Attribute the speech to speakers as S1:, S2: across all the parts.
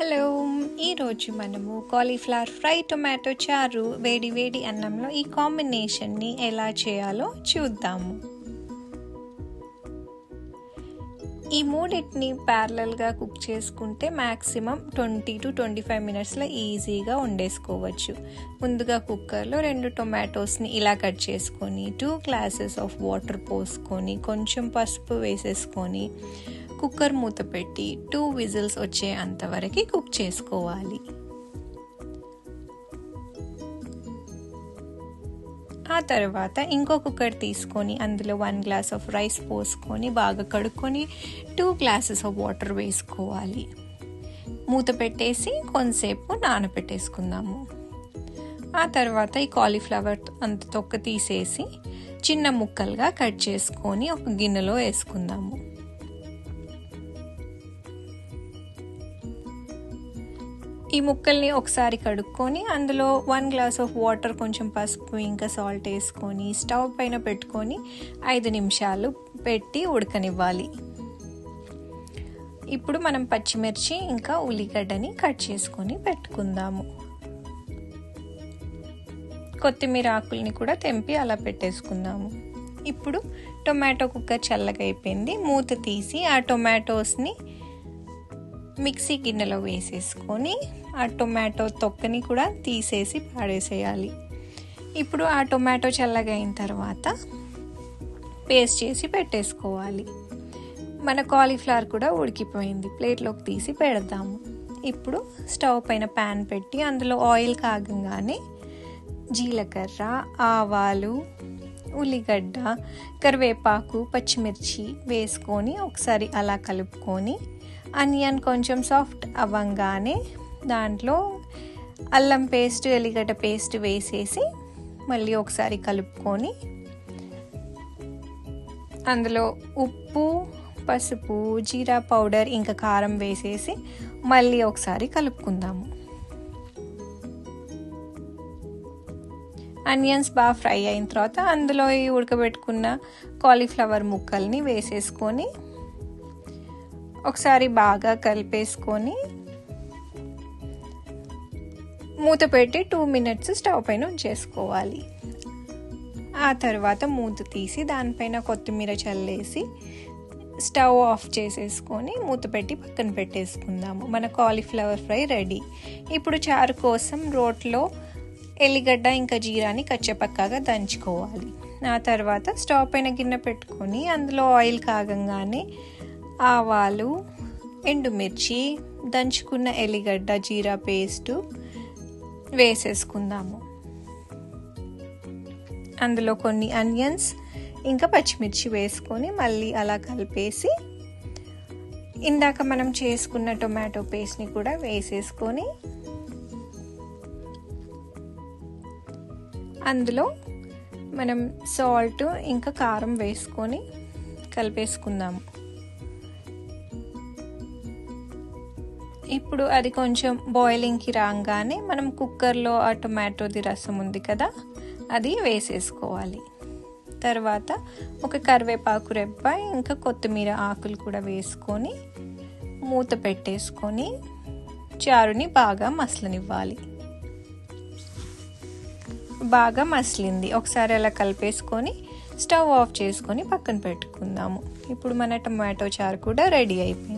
S1: Hello ఈరోజు మనము cauliflower fry tomato చారు వేడి వేడి అన్నంలో ఈ కాంబినేషన్ని ఎలా చేయాలో చూద్దాము. ఈ మూడింటిని ప్యారలల్గా కుక్ చేసుకుంటే maximum twenty two twenty five మినిట్స్లో ఈజీగా వండేసుకోవచ్చు. ముందుగా కుక్కర్లో రెండు టొమాటోస్ని ఇలా కట్ చేసుకొని టూ గ్లాసెస్ ఆఫ్ వాటర్ పోసుకొని కొంచెం పసుపు వేసేసుకొని కుక్కర్ మూత పెట్టి టూ విజిల్స్ వచ్చే అంతవరకు కుక్ చేసుకోవాలి. ఆ తర్వాత ఇంకో కుక్కర్ తీసుకొని అందులో వన్ గ్లాస్ ఆఫ్ రైస్ పోసుకొని బాగా కడుక్కొని టూ గ్లాసెస్ ఆఫ్ వాటర్ వేసుకోవాలి. మూత పెట్టేసి కొంతసేపు నానబెట్టేసుకుందాము ఆ తర్వాత ఈ కాలీఫ్లవర్ అంత తొక్క తీసేసి చిన్న ముక్కలుగా కట్ చేసుకొని ఒక గిన్నెలో వేసుకుందాము. ఈ ముక్కల్ని ఒకసారి కడుక్కొని అందులో వన్ గ్లాస్ ఆఫ్ వాటర్ కొంచెం పసుపు ఇంకా సాల్ట్ వేసుకొని స్టవ్ పైన పెట్టుకొని ఐదు నిమిషాలు పెట్టి ఉడకనివ్వాలి. ఇప్పుడు మనం పచ్చిమిర్చి ఇంకా ఉల్లిగడ్డని కట్ చేసుకొని పెట్టుకుందాము. కొత్తిమీర ఆకుల్ని కూడా తెంపి అలా పెట్టేసుకుందాము. ఇప్పుడు టొమాటో కుక్కర్ చల్లగా అయిపోయింది మూత తీసి ఆ టొమాటోస్ని మిక్సీ గిన్నెలో వేసేసుకొని ఆ టొమాటో తొక్కని కూడా తీసేసి పాడేసేయాలి. ఇప్పుడు ఆ టొమాటో చల్లగా అయిన తర్వాత పేస్ట్ చేసి పెట్టేసుకోవాలి. మన కాలీఫ్లవర్ కూడా ఉడికిపోయింది. ప్లేట్లోకి తీసి పెడదాము. ఇప్పుడు స్టవ్ పైన ప్యాన్ పెట్టి అందులో ఆయిల్ కాగంగానే జీలకర్ర ఆవాలు ఉల్లిగడ్డ కరివేపాకు పచ్చిమిర్చి వేసుకొని ఒకసారి అలా కలుపుకొని అనియన్ కొంచెం సాఫ్ట్ అవ్వంగానే దాంట్లో అల్లం పేస్ట్ ఎల్లిగడ్డ పేస్ట్ వేసేసి మళ్ళీ ఒకసారి కలుపుకొని అందులో ఉప్పు పసుపు జీరా పౌడర్ ఇంకా కారం వేసేసి మళ్ళీ ఒకసారి కలుపుకుందాము. అనియన్స్ బాగా ఫ్రై అయిన తర్వాత అందులో ఈ ఉడకబెట్టుకున్న కాలీఫ్లవర్ ముక్కల్ని వేసేసుకొని ఒకసారి బాగా కలిపేసుకొని మూత పెట్టి టూ మినిట్స్ స్టవ్ పైన ఉంచేసుకోవాలి. ఆ తర్వాత మూత తీసి దానిపైన కొత్తిమీర చల్లేసి స్టవ్ ఆఫ్ చేసేసుకొని మూత పెట్టి పక్కన పెట్టేసుకుందాము. మన కాలీఫ్లవర్ ఫ్రై రెడీ ఇప్పుడు చారు కోసం రోట్లో ఎల్లిగడ్డ ఇంకా జీరాని కచ్చపక్కగా దంచుకోవాలి. ఆ తర్వాత స్టవ్ పైన గిన్నె పెట్టుకొని అందులో ఆయిల్ కాగంగానే ఆవాలు ఎండుమిర్చి దంచుకున్న ఎల్లిగడ్డ జీరా పేస్టు వేసేసుకుందాము. అందులో కొన్ని అనియన్స్ ఇంకా పచ్చిమిర్చి వేసుకొని మళ్ళీ అలా కలిపేసి ఇందాక మనం చేసుకున్న టొమాటో పేస్ట్ని కూడా వేసేసుకొని అందులో మనం సాల్ట్ ఇంకా కారం వేసుకొని కలిపేసుకుందాము. ఇప్పుడు అది కొంచెం బాయిలింగ్కి రాగానే మనం కుక్కర్లో ఆ టొమాటోది రసం ఉంది కదా అది వేసేసుకోవాలి. తర్వాత ఒక కరివేపాకు రెప్ప ఇంకా కొత్తిమీర ఆకులు కూడా వేసుకొని మూత పెట్టేసుకొని చారుని బాగా మసలనివ్వాలి. బాగా మసిలింది. ఒకసారి అలా కలిపేసుకొని స్టవ్ ఆఫ్ చేసుకొని పక్కన పెట్టుకుందాము. ఇప్పుడు మన టమాటో చారు కూడా రెడీ అయిపోయింది.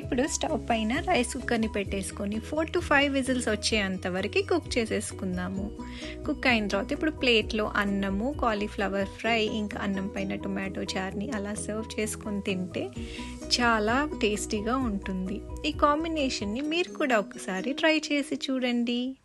S1: ఇప్పుడు స్టవ్ పైన రైస్ కుక్కర్ని పెట్టేసుకొని ఫోర్ టు ఫైవ్ విజిల్స్ వచ్చేంత వరకు కుక్ చేసేసుకుందాము. కుక్ అయిన తర్వాత ఇప్పుడు ప్లేట్లో అన్నము కాలీఫ్లవర్ ఫ్రై ఇంకా అన్నం పైన టొమాటో చార్ని అలా సర్వ్ చేసుకొని తింటే చాలా టేస్టీగా ఉంటుంది. ఈ కాంబినేషన్ని మీరు కూడా ఒకసారి ట్రై చేసి చూడండి.